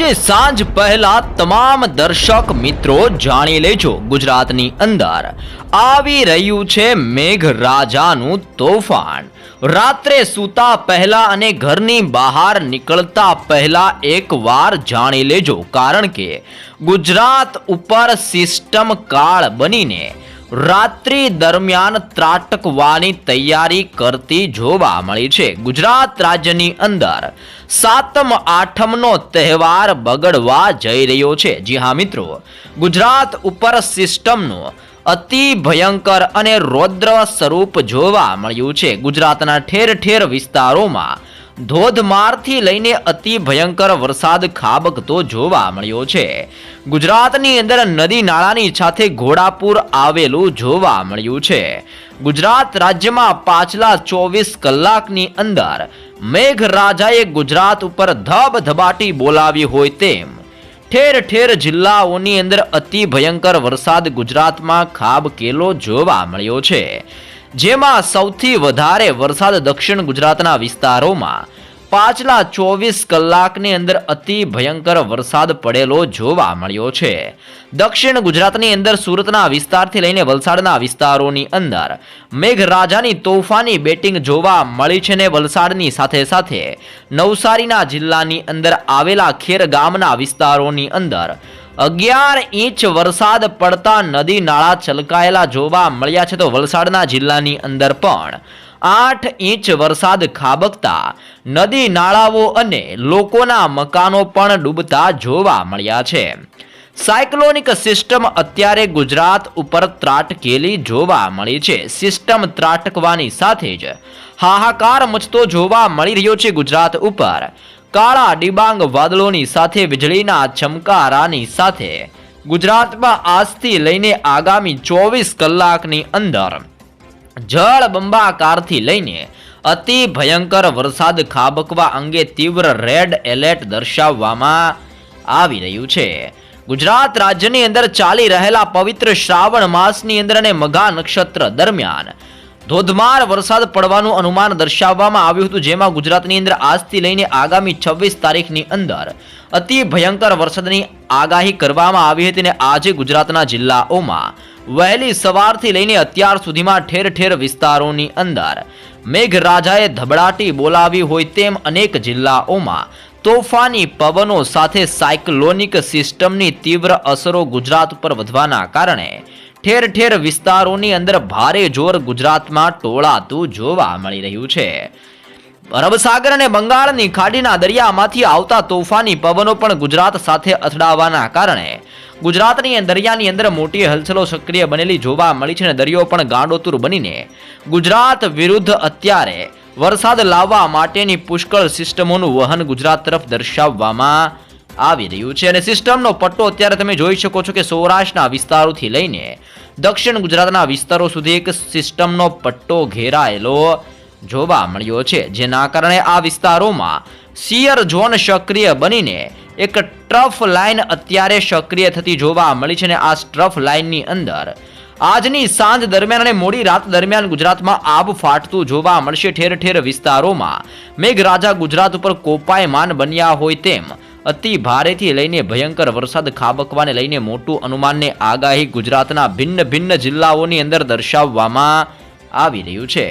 આજે સાંજ પહેલા તમામ દર્શક મિત્રો જાણી લેજો ગુજરાતની અંદર. આવી રહ્યું છે મેઘરાજાનું તોફાન. રાત્રે સૂતા પહેલા અને ઘરની બહાર નીકળતા પહેલા એકવાર જાણી લેજો. કારણ કે ગુજરાત ઉપર સિસ્ટમ કાળ બનીને રાત્રિ દરમિયાન ત્રાટકવાની તૈયારી કરતી જોવા મળી છે. ગુજરાત રાજ્યની અંદર સાતમ આઠમનો તહેવાર બગડવા જઈ રહ્યો છે. જી હા મિત્રો, ગુજરાત ઉપર સિસ્ટમનો અતિ ભયંકર અને રૌદ્ર સ્વરૂપ જોવા મળ્યું છે. ગુજરાતના ઠેર ઠેર વિસ્તારોમાં ધોધમારથી લઈને અતિ ભયંકર વરસાદ ખાબકતો જોવા મળ્યો છે. ગુજરાતની અંદર નદી નાળાની સાથે ઘોડાપુર આવેલું જોવા મળ્યું છે. ગુજરાત રાજ્યમાં પાછલા ચોવીસ કલાકની અંદર મેઘરાજાએ ગુજરાત ઉપર ધબધબાટી બોલાવી હોય તેમ. ઠેર ઠેર જિલ્લાઓની અંદર અતિ ભયંકર વરસાદ ગુજરાતમાં ખાબકેલો જોવા મળ્યો છે. જેમાં સૌથી વધારે વરસાદ દક્ષિણ ગુજરાતના વિસ્તારોમાં પાછલા ચોવીસ કલાકની અંદર અતિ ભયંકર વરસાદ પડેલો જોવા મળ્યો છે. દક્ષિણ ગુજરાતની અંદર સુરતના વિસ્તારથી લઈને વલસાડના વિસ્તારોની અંદર મેઘરાજાની તોફાની બેટિંગ જોવા મળી છે ને વલસાડની સાથે સાથે નવસારીના જિલ્લાની અંદર આવેલા ખેર ગામના વિસ્તારોની અંદર અગિયાર ઇંચ વરસાદ પડતા નદી નાળા છલકાયેલા જોવા મળ્યા છે. તો વલસાડના જિલ્લાની અંદર પણ આઠ ઇંચ વરસાદ ખાબકતા નદી નાળાઓ અને લોકોના મકાનો પણ ડૂબતા જોવા મળ્યા છે. સાયક્લોનિક સિસ્ટમ અત્યારે ગુજરાત ઉપર ત્રાટકેલી જોવા મળી છે. સિસ્ટમ ત્રાટકવાની સાથે જ હાહાકાર મચતો જોવા મળી રહ્યો છે ગુજરાત ઉપર. કાળા ડિબાંગ વાદળોની સાથે વીજળીના ચમકારાની સાથે ગુજરાતમાં આજથી લઈને આગામી ચોવીસ કલાકની અંદર જળ બંબાકારથી લઈને અતિ ભયંકર વરસાદ ખાબકવા અંગે તીવ્ર રેડ એલર્ટ દર્શાવવામાં આવી રહ્યું છે. ગુજરાત રાજ્યની અંદર ચાલી રહેલા પવિત્ર શ્રાવણ માસની અંદર અને મઘા નક્ષત્ર દરમિયાન ધોધમાર વરસાદ પડવાનું અનુમાન દર્શાવવામાં આવ્યું હતું, જેમાં ગુજરાતની અંદર આજથી લઈને આગામી છવ્વીસ તારીખની અંદર અતિ ભયંકર વરસાદની આગાહી કરવામાં આવી હતી અને આજે ગુજરાતના જિલ્લાઓમાં વહેલી સવારથી લઈને અત્યાર સુધીમાં ઠેર ઠેર વિસ્તારોની અંદર મેઘરાજાએ ધબડાટી બોલાવી હોય તેમ અનેક જિલ્લાઓમાં તોફાની પવનો સાથે સાયક્લોનિક સિસ્ટમની તીવ્ર અસરો ગુજરાત ઉપર વધવાના કારણે ઠેર ઠેર વિસ્તારોની અંદર ભારે જોર ગુજરાતમાં ટોળાતું જોવા મળી રહ્યું છે. અરબ સાગર અને બંગાળની ખાડીના દરિયામાંથી આવતા તોફાની પવનો પણ ગુજરાત સાથે અથડાવાના કારણે ગુજરાતની દરિયાની અંદર મોટી હલચલો સક્રિય બનેલી જોવા મળી છે અને દરિયો પણ ગાંડોતુર બનીને. ગુજરાત વિરુદ્ધ અત્યારે વરસાદ લાવવા માટેની પુષ્કળ સિસ્ટમોનું વહન ગુજરાત તરફ દર્શાવવામાં આવી રહ્યું છે. અને સિસ્ટમનો પટ્ટો અત્યારે તમે જોઈ શકો છો કે સૌરાષ્ટ્રના વિસ્તારોથી લઈને દક્ષિણ ગુજરાતના વિસ્તારો સુધી એક સિસ્ટમનો પટ્ટો ઘેરાયેલો જોવા મળ્યો છે. જેના કારણે આ વિસ્તારોમાં સિયર ઝોન સક્રિય બનીને એક ટ્રફ લાઇન અત્યારે સક્રિય થતી જોવા મળી છે અને આ ટ્રફ લાઇનની અંદર. આજની સાંજ દરમિયાન અને મોડી રાત દરમિયાન ગુજરાતમાં આબ ફાટતું જોવા મળશે ઠેર ઠેર વિસ્તારોમાં. મેઘરાજા ગુજરાત ઉપર કોપાયમાન બન્યા હોય તેમ. અતિ ભારેથી લઈને ભયંકર વરસાદ ખાબકવાને લઈને મોટું અનુમાનને આગાહી ગુજરાતના ભિન્ન ભિન્ન જિલ્લાઓની અંદર દર્શાવવામાં આવી રહ્યું છે.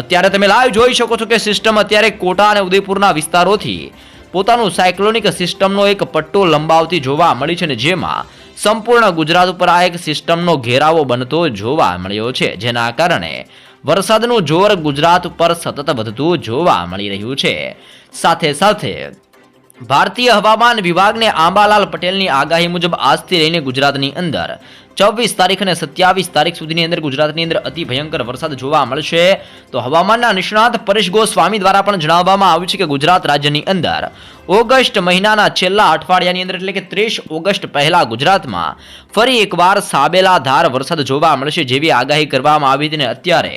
અત્યારે તમે લાઈવ જોઈ શકો છો કે સિસ્ટમ અત્યારે કોટા અને ઉદયપુરના વિસ્તારોથી પોતાનું સાયક્લોનિક સિસ્ટમનો એક પટ્ટો લંબાવતી જોવા મળી છે ને જેમાં સંપૂર્ણ ગુજરાત ઉપર આ એક સિસ્ટમનો ઘેરાવો બનતો જોવા મળ્યો છે, જેના કારણે વરસાદનું જોર ગુજરાત ઉપર સતત વધતું જોવા મળી રહ્યું છે. સાથે સાથે ભારતીય હવામાન વિભાગને આંબાલાલ પટેલની આગાહી મુજબ આજથી લઈને ગુજરાતની અંદર ચોવીસ તારીખ અને સત્યાવીસ તારીખ સુધીની અંદર ગુજરાતની અંદર અતિ ભયંકર વરસાદ જોવા મળશે. તો હવામાનના નિષ્ણાત પરેશ ગોસ્વામી દ્વારા પણ જણાવવામાં આવ્યું છે કે ગુજરાત રાજ્યની અંદર ઓગસ્ટ મહિનાના છેલ્લા અઠવાડિયાની અંદર એટલે કે ત્રીસ ઓગસ્ટ પહેલા ગુજરાતમાં ફરી એકવાર સાબેલાધાર વરસાદ જોવા મળશે જેવી આગાહી કરવામાં આવી હતી અત્યારે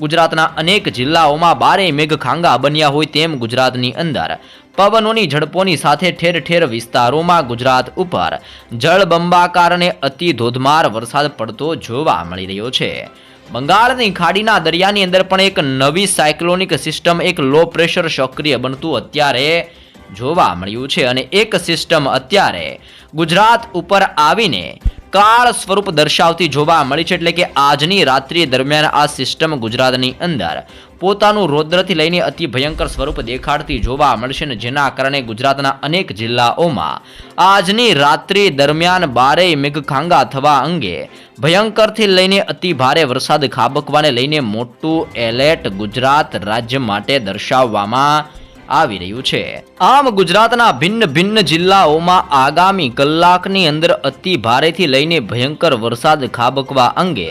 ગુજરાતના અનેક જિલ્લાઓમાં બારે મેઘખાંગા બન્યા હોય તેમ ગુજરાતની અંદર પવનોની ઝડપોની સાથે ઠેર ઠેર વિસ્તારોમાં ગુજરાત ઉપર જળબંબાકાર અને અતિ ધોધમાર વરસાદ પડતો જોવા મળી રહ્યો છે. બંગાળની ખાડીના દરિયાની અંદર પણ એક નવી સાયક્લોનિક સિસ્ટમ, એક લો પ્રેશર સક્રિય બનતું અત્યારે જોવા મળ્યું છે અને એક સિસ્ટમ અત્યારે ગુજરાત ઉપર આવીને કાળ સ્વરૂપ દર્શાવતી જોવા મળી છે એટલે કે આજની રાત્રિ દરમિયાન આ સિસ્ટમ ગુજરાતની અંદર પોતાનું રૌદ્રથી લઈને અતિ ભયંકર સ્વરૂપ દેખાડતી જોવા મળશે ને જેના કારણે ગુજરાતના અનેક જિલ્લાઓમાં આજની રાત્રિ દરમિયાન બારેય મેઘખાંગા થવા અંગે ભયંકરથી લઈને અતિ ભારે વરસાદ ખાબકવાને લઈને મોટું એલર્ટ ગુજરાત રાજ્ય માટે દર્શાવવામાં આવી રહ્યું છે. આમ ગુજરાતના ભિન્ન ભિન્ન જિલ્લાઓમાં આગામી કલાકની અંદર અતિ ભારેથી લઈને ભયંકર વરસાદ ખાબકવા અંગે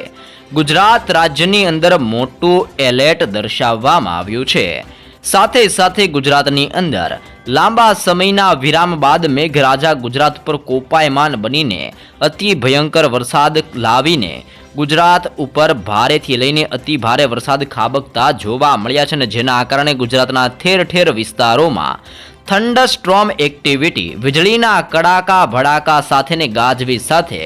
ગુજરાત રાજ્યની અંદર મોટું એલર્ટ દર્શાવવામાં આવ્યું છે. સાથે સાથે ગુજરાતની અંદર લાંબા સમયના વિરામ બાદ મેઘરાજા ગુજરાત પર કોપાયમાન બનીને અતિ ભયંકર વરસાદ લાવીને ગુજરાત ઉપર ભારેથી લઈને અતિ ભારે વરસાદ ખાબકતા જોવા મળ્યા છે અને જેના કારણે ગુજરાતના ઠેર ઠેર વિસ્તારોમાં થંડરસ્ટ્રોમ એક્ટિવિટી, વીજળીના કડાકા ભડાકા સાથેને ગાજવી સાથે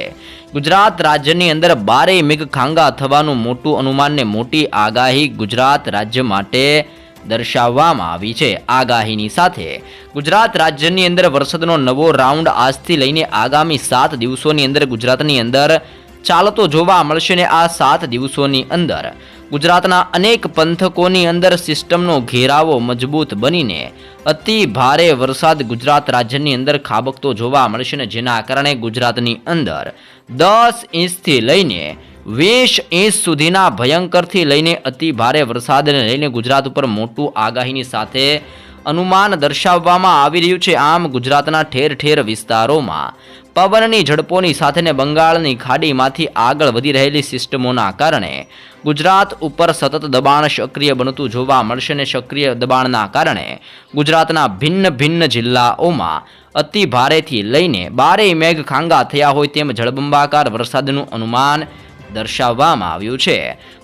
ગુજરાત રાજ્યની અંદર બારે મેઘખાંગા થવાનું મોટું અનુમાનને મોટી આગાહી ગુજરાત રાજ્ય માટે દર્શાવવામાં આવી છે. આગાહીની સાથે ગુજરાત રાજ્યની અંદર વરસાદનો નવો રાઉન્ડ આજથી લઈને આગામી સાત દિવસોની અંદર ગુજરાતની અંદર ચાલતો જોવા મળશે ને આ સાત દિવસોની અંદર. ગુજરાતના અનેક પંથકોની અંદર સિસ્ટમનો ઘેરાવો મજબૂત બનીને અતિ ભારે વરસાદ ગુજરાત રાજ્યની અંદર ખાબકતો જોવા મળશે ને જેના કારણે ગુજરાતની અંદર દસ ઇંચથી લઈને વીસ ઇંચ સુધીના ભયંકરથી લઈને અતિ ભારે વરસાદને લઈને ગુજરાત ઉપર મોટું આગાહીની સાથે અનુમાન દર્શાવવામાં આવી રહ્યું છે આમ ગુજરાતના ઠેર ઠેર વિસ્તારોમાં. પવનની ઝડપોની સાથેને બંગાળની ખાડીમાંથી આગળ વધી રહેલી સિસ્ટમોના કારણે ગુજરાત ઉપર સતત દબાણ સક્રિય બનતું જોવા મળશે ને સક્રિય દબાણના કારણે ગુજરાતના ભિન્ન ભિન્ન જિલ્લાઓમાં અતિ ભારેથી લઈને બારેય મેઘ ખાંગા થયા હોય તેમ જળબંબાકાર વરસાદનું અનુમાન દર્શાવવામાં આવ્યું છે.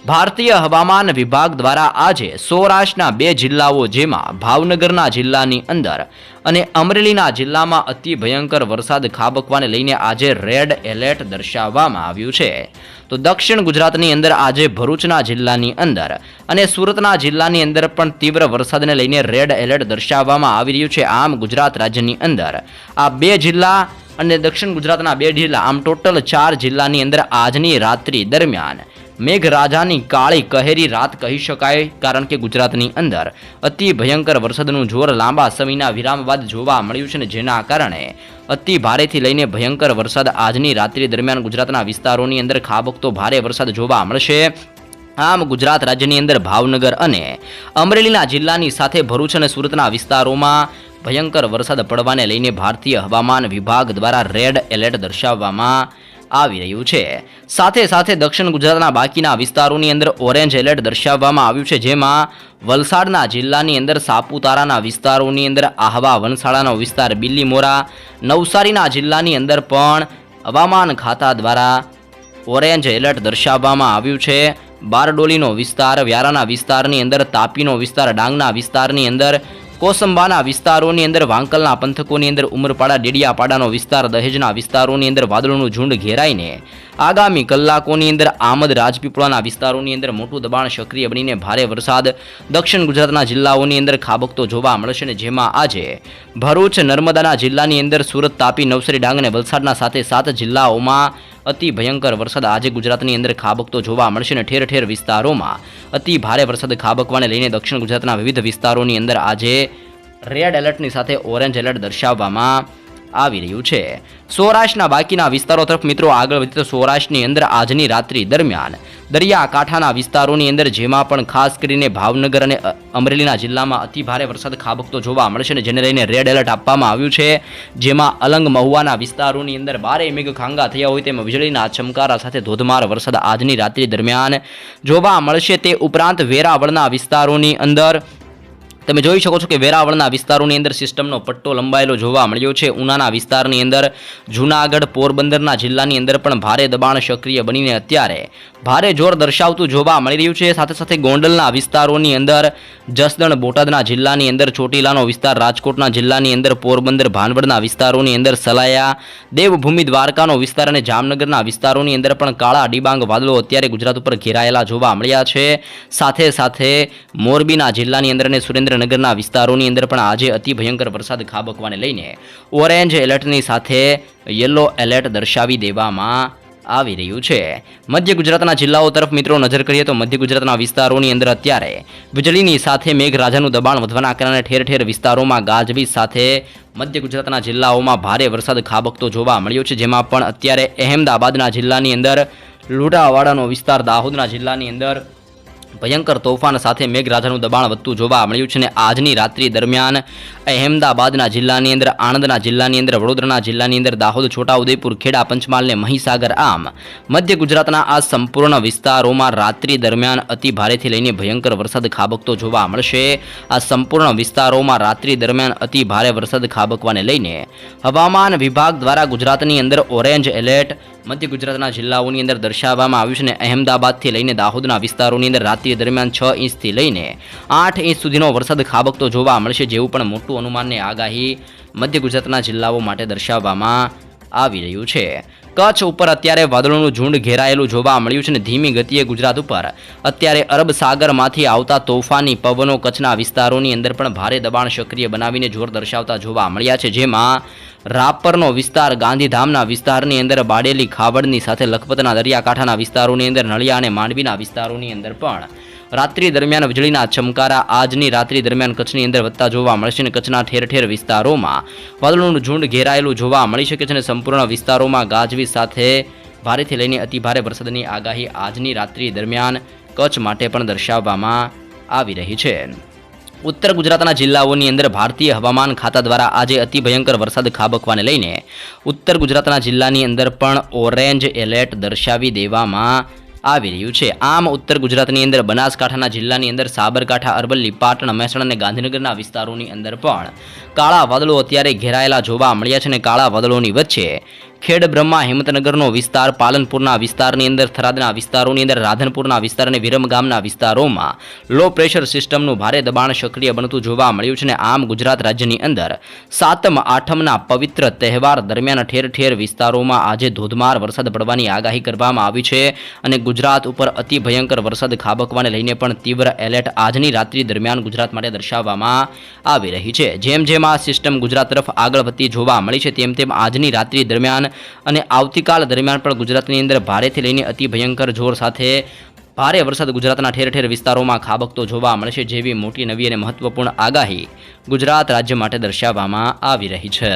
ભારતીય હવામાન વિભાગ દ્વારા આજે સૌરાષ્ટ્રના બે જિલ્લાઓ જેમાં ભાવનગરના જિલ્લાની અંદર અને અમરેલીના જિલ્લામાં અતિ ભયંકર વરસાદ ખાબકવાને લઈને આજે રેડ એલર્ટ દર્શાવવામાં આવ્યું છે. તો દક્ષિણ ગુજરાતની અંદર આજે ભરૂચના જિલ્લાની અંદર અને સુરતના જિલ્લાની અંદર પણ તીવ્ર વરસાદને લઈને રેડ એલર્ટ દર્શાવવામાં આવી રહ્યું છે. આમ ગુજરાત રાજ્યની અંદર આ બે જિલ્લા અને દક્ષિણ ગુજરાતના બે જિલ્લા, આમ ટોટલ ચાર જિલ્લાની અંદર આજની રાત્રિ દરમિયાન મેઘરાજાની કાળી કહેરી રાત કહી શકાય, કારણ કે ગુજરાતની અંદર અતિ ભયંકર વરસાદનું જોર લાંબા સમયના વિરામ બાદ જોવા મળ્યું છે ને જેના કારણે અતિ ભારેથી લઈને ભયંકર વરસાદ આજની રાત્રિ દરમિયાન ગુજરાતના વિસ્તારોની અંદર ખાબકતો ભારે વરસાદ જોવા મળશે. આમ ગુજરાત રાજ્યની અંદર ભાવનગર અને અમરેલીના જિલ્લાની સાથે ભરૂચ અને સુરતના વિસ્તારોમાં ભયંકર વરસાદ પડવાને લઈને ભારતીય હવામાન વિભાગ દ્વારા રેડ એલર્ટ દર્શાવવામાં આવી રહ્યું છે. સાથે સાથે દક્ષિણ ગુજરાતના બાકીના વિસ્તારોની અંદર ઓરેન્જ એલર્ટ દર્શાવવામાં આવ્યું છે, જેમાં વલસાડના જિલ્લાની અંદર સાપુતારાના વિસ્તારોની અંદર આહવા વનસાળાનો વિસ્તાર, બિલ્લીમોરા, નવસારીના જિલ્લાની અંદર પણ હવામાન ખાતા દ્વારા ઓરેન્જ એલર્ટ દર્શાવવામાં આવ્યું છે. બારડોલીનો વિસ્તાર, વ્યારાના વિસ્તારની અંદર, તાપીનો વિસ્તાર, ડાંગના વિસ્તારની અંદર, કોસંબાના વિસ્તારોની અંદર, વાંકલના પંથકોની અંદર, ઉમરપાડા, ડેડિયાપાડાનો વિસ્તાર, દહેજના વિસ્તારોની અંદર વાદળોનું ઝુંડ ઘેરાઈને આગામી કલાકોની અંદર આમદ રાજપીપળાના વિસ્તારોની અંદર મોટું દબાણ સક્રિય બનીને ભારે વરસાદ દક્ષિણ ગુજરાતના જિલ્લાઓની અંદર ખાબકતો જોવા મળશે ને જેમાં આજે ભરૂચ, નર્મદાના જિલ્લાની અંદર સુરત તાપી, નવસારી, ડાંગ અને વલસાડના સાથે સાત જિલ્લાઓમાં અતિ ભયંકર વરસાદ આજે ગુજરાતની અંદર ખાબકતો જોવા મળશે અને ઠેર ઠેર વિસ્તારોમાં અતિ ભારે વરસાદ ખાબકવાને લઈને દક્ષિણ ગુજરાતના વિવિધ વિસ્તારોની અંદર આજે રેડ એલર્ટની સાથે ઓરેન્જ એલર્ટ દર્શાવવામાં આવી રહ્યું છે. સૌરાષ્ટ્રના બાકીના વિસ્તારો તરફ મિત્રો આગળ વધીએ તો સૌરાષ્ટ્રની અંદર આજની રાત્રિ દરમિયાન દરિયાકાંઠાના વિસ્તારોની અંદર જેમાં પણ ખાસ કરીને ભાવનગર અને અમરેલીના જિલ્લામાં અતિભારે વરસાદ ખાબકતો જોવા મળશે ને જેને લઈને રેડ એલર્ટ આપવામાં આવ્યું છે. જેમાં અલંગ મહુવાના વિસ્તારોની અંદર બારે મેઘ ખાંગા થયા હોય તેમાં વીજળીના ચમકારા સાથે ધોધમાર વરસાદ આજની રાત્રિ દરમિયાન જોવા મળશે. તે ઉપરાંત વેરાવળના વિસ્તારોની અંદર તમે જોઈ શકો છો કે વેરાવળના વિસ્તારોની અંદર સિસ્ટમનો પટ્ટો લંબાયેલો જોવા મળ્યો છે. ઉનાના વિસ્તારની અંદર જૂનાગઢ પોરબંદરના જિલ્લાની અંદર પણ ભારે દબાણ સક્રિય બનીને અત્યારે ભારે જોર દર્શાવતું જોવા મળી રહ્યું છે. સાથે સાથે ગોંડલના વિસ્તારોની અંદર જસદણ, બોટાદના જિલ્લાની અંદર, ચોટીલાનો વિસ્તાર, રાજકોટના જિલ્લાની અંદર, પોરબંદર, ભાનવડના વિસ્તારોની અંદર સલાયા, દેવભૂમિ, દ્વારકાનો વિસ્તાર અને જામનગરના વિસ્તારોની અંદર પણ કાળા ડિબાંગ વાદળો અત્યારે ગુજરાત ઉપર ઘેરાયેલા જોવા મળ્યા છે. સાથે સાથે મોરબીના જિલ્લાની અંદર અને સુરેન્દ્રનગર સુરેન્દ્રનગરના વિસ્તારોની અંદર પણ આજે અતિ ભયંકર વરસાદ ખાબકવાને લઈને ઓરેન્જ એલર્ટની સાથે યલો એલર્ટ દર્શાવી દેવામાં આવી રહ્યું છે. મધ્ય ગુજરાતના જિલ્લાઓ તરફ મિત્રો નજર કરીએ તો મધ્ય ગુજરાતના વિસ્તારોની અંદર અત્યારે વીજળીની સાથે મેઘરાજાનું દબાણ વધવાના કારણે ઠેર ઠેર વિસ્તારોમાં ગાજવીજ સાથે મધ્ય ગુજરાતના જિલ્લાઓમાં ભારે વરસાદ ખાબકતો જોવા મળ્યો છે, જેમાં પણ અત્યારે અહેમદાબાદના જિલ્લાની અંદર લુટાવાડાનો વિસ્તાર, દાહોદના જિલ્લાની અંદર ભયંકર તોફાન સાથે મેઘરાજાનું દબાણ વધતું જોવા મળ્યું છે અને આજની રાત્રિ દરમિયાન અહેમદાબાદના જિલ્લાની અંદર, આણંદના જિલ્લાની અંદર, વડોદરાના જિલ્લાની અંદર, દાહોદ, છોટાઉદેપુર, ખેડા પંચમહાલ ને મહીસાગર આમ. મધ્ય ગુજરાતના આ સંપૂર્ણ વિસ્તારોમાં રાત્રિ દરમિયાન અતિ ભારેથી લઈને ભયંકર વરસાદ ખાબકતો જોવા મળશે. આ સંપૂર્ણ વિસ્તારોમાં રાત્રિ દરમિયાન અતિ ભારે વરસાદ ખાબકવાને લઈને હવામાન વિભાગ દ્વારા ગુજરાતની અંદર ઓરેન્જ એલર્ટ મધ્ય ગુજરાતના જિલ્લાઓની અંદર દર્શાવવામાં આવ્યું છે અને અહેમદાબાદથી લઈને દાહોદના વિસ્તારોની અંદર રાત્રિ દરમિયાન છ ઇંચથી લઈને આઠ ઇંચ સુધીનો વરસાદ ખાબકતો જોવા મળશે જેવું પણ મોટું અનુમાનની આગાહી મધ્ય ગુજરાતના જિલ્લાઓ માટે દર્શાવવામાં આવી રહ્યું છે. કચ્છ ઉપર અત્યારે વાદળોનું ઝુંડ ઘેરાયેલું જોવા મળ્યું છે અને ધીમી ગતિએ ગુજરાત ઉપર. અત્યારે અરબ સાગરમાંથી આવતા તોફાની પવનો કચ્છના વિસ્તારોની અંદર પણ ભારે દબાણ સક્રિય બનાવીને જોર દર્શાવતા જોવા મળ્યા છે. જેમાં રાપરનો વિસ્તાર, ગાંધીધામના વિસ્તારની અંદર, બાડેલી ખાવડની સાથે લખપતના દરિયાકાંઠાના વિસ્તારોની અંદર, નળિયા અને માંડવીના વિસ્તારોની અંદર પણ રાત્રિ દરમિયાન વીજળીના ચમકારા આજની રાત્રિ દરમિયાન કચ્છની અંદર વધતા જોવા મળશે અને કચ્છના ઠેર ઠેર વિસ્તારોમાં વાદળોનું ઝુંડ ઘેરાયેલું જોવા મળી શકે છે અને સંપૂર્ણ વિસ્તારોમાં ગાજવી સાથે ભારેથી લઈને અતિ ભારે વરસાદની આગાહી આજની રાત્રિ દરમિયાન કચ્છ માટે પણ દર્શાવવામાં આવી રહી છે. ઉત્તર ગુજરાતના જિલ્લાઓની અંદર ભારતીય હવામાન ખાતા દ્વારા આજે અતિ ભયંકર વરસાદ ખાબકવાને લઈને ઉત્તર ગુજરાતના જિલ્લાની અંદર પણ ઓરેન્જ એલર્ટ દર્શાવી દેવામાં આવી રહ્યું છે. આમ ઉત્તર ગુજરાતની અંદર, બનાસકાંઠાના જિલ્લાની અંદર, સાબરકાંઠા, અરવલ્લી, પાટણ, મહેસાણા અને ગાંધીનગરના વિસ્તારોની અંદર પણ કાળા વાદળો અત્યારે ઘેરાયેલા જોવા મળ્યા છે અને કાળા વાદળોની વચ્ચે ખેડ બ્રહ્મા હિંમતનગરનો વિસ્તાર, પાલનપુરના વિસ્તારની અંદર, થરાદના વિસ્તારોની અંદર, રાધનપુરના વિસ્તાર અને વિરમગામના વિસ્તારોમાં લો પ્રેશર સિસ્ટમનું ભારે દબાણ સક્રિય બનતું જોવા મળ્યું છે અને આમ ગુજરાત રાજ્યની અંદર સાતમ, આઠમના પવિત્ર તહેવાર દરમિયાન ઠેર ઠેર વિસ્તારોમાં આજે ધોધમાર વરસાદ પડવાની આગાહી કરવામાં આવી છે અને ગુજરાત ઉપર અતિ ભયંકર વરસાદ ખાબકવાને લઈને પણ તીવ્ર એલર્ટ આજની રાત્રિ દરમિયાન ગુજરાત માટે દર્શાવવામાં આવી રહી છે. જેમ જેમ આ સિસ્ટમ ગુજરાત તરફ આગળ વધતી જોવા મળી છે, તેમ તેમ આજની રાત્રિ અને આવતીકાલ દરમિયાન પણ ગુજરાતની અંદર ભારેથી લઈને અતિ ભયંકર જોર સાથે ભારે વરસાદ ગુજરાતના ઠેર ઠેર વિસ્તારોમાં ખાબકતો જોવા મળશે જેવી મોટી નવી અને મહત્વપૂર્ણ આગાહી ગુજરાત રાજ્ય માટે દર્શાવવામાં આવી રહી છે.